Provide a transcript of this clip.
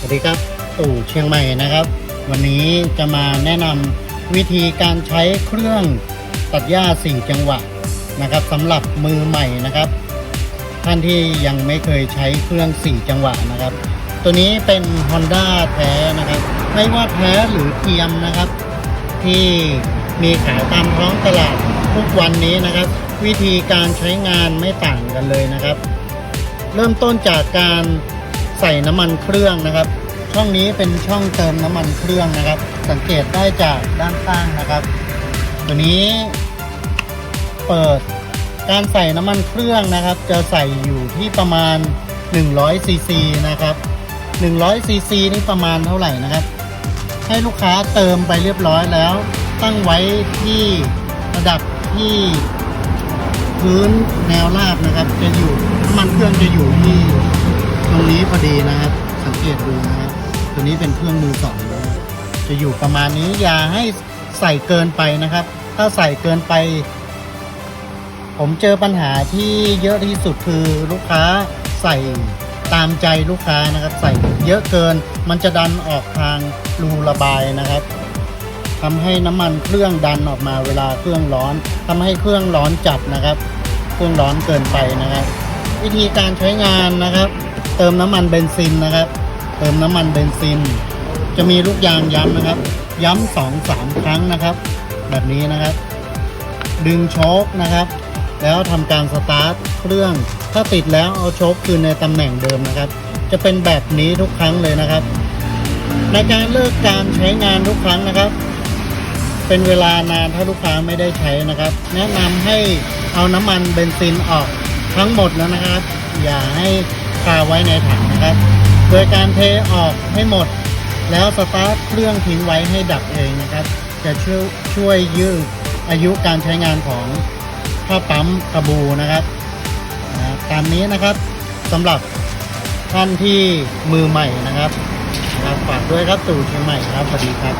สวัสดีครับตู่เชียงใหม่นะครับ วันนี้จะมาแนะนำวิธีการใช้เครื่องตัดหญ้าสี่จังหวะนะครับสำหรับมือใหม่นะครับ ท่านที่ยังไม่เคยใช้เครื่องสี่จังหวะนะครับ ตัวนี้เป็น Honda แท้นะครับ ไม่ว่าแท้หรือเทียมนะครับ ที่มีขายตามท้องตลาดทุกวันนี้นะครับ วิธีการใช้งานไม่ต่างกันเลยนะครับ เริ่มต้นจากการ ใส่น้ำมันเครื่องนะครับ ช่องนี้เป็นช่องเติมน้ำมันเครื่องนะครับ สังเกตได้จากด้านข้างนะครับ ตัวนี้เปิดการใส่น้ำมันเครื่องนะครับ จะใส่อยู่ที่ประมาณ100ซีซีนะครับ100ซีซีนี่ประมาณเท่าไหร่นะครับ ให้ลูกค้าเติมไปเรียบร้อยแล้ว ตั้งไว้ที่ระดับที่พื้นแนวราบนะครับ จะอยู่น้ำมันเครื่องจะอยู่ที่ ตรงนี้พอดีนะครับ สังเกตดูนะครับตัวนี้เป็นเครื่องมือสองนะครับจะอยู่ประมาณนี้อย่าให้ใส่เกินไปนะครับ ถ้าใส่เกินไป ผมเจอปัญหาที่เยอะที่สุดคือลูกค้าใส่ตามใจลูกค้านะครับ ใส่เยอะเกินมันจะดันออกทางรูระบายนะครับทำให้น้ำมันเครื่องดันออกมาเวลาเครื่องร้อนทำให้เครื่องร้อนจัดนะครับ เครื่องร้อนเกินไปนะครับ วิธีการใช้งานนะครับ เติมน้ำมันเบนซินนะครับ เติมน้ำมันเบนซิน จะมีลูกยางย้ำนะครับ ย้ำสองสามครั้งนะครับ แบบนี้นะครับ ดึงโชคนะครับ แล้วทำการสตาร์ทเครื่อง ถ้าติดแล้วเอาโชคคืนในตำแหน่งเดิมนะครับ จะเป็นแบบนี้ทุกครั้งเลยนะครับ ในการเลิกการใช้งานทุกครั้งนะครับเป็นเวลานานถ้าลูกค้าไม่ได้ใช้นะครับ แนะนำให้เอาน้ำมันเบนซินออกทั้งหมดแล้วนะครับ อย่าให้ คาไว้ในถังนะครับ โดยการเทออกให้หมด แล้วสตาร์ทเครื่องทิ้งไว้ให้ดับเองนะครับ จะช่วยช่วยยืดอายุการใช้งานของผ้าปั๊มกระบูนะครับตามนี้นะครับสำหรับท่านที่มือใหม่นะครับนะครับฝากด้วยครับตู่เชียงใหม่ครับสวัสดีครับ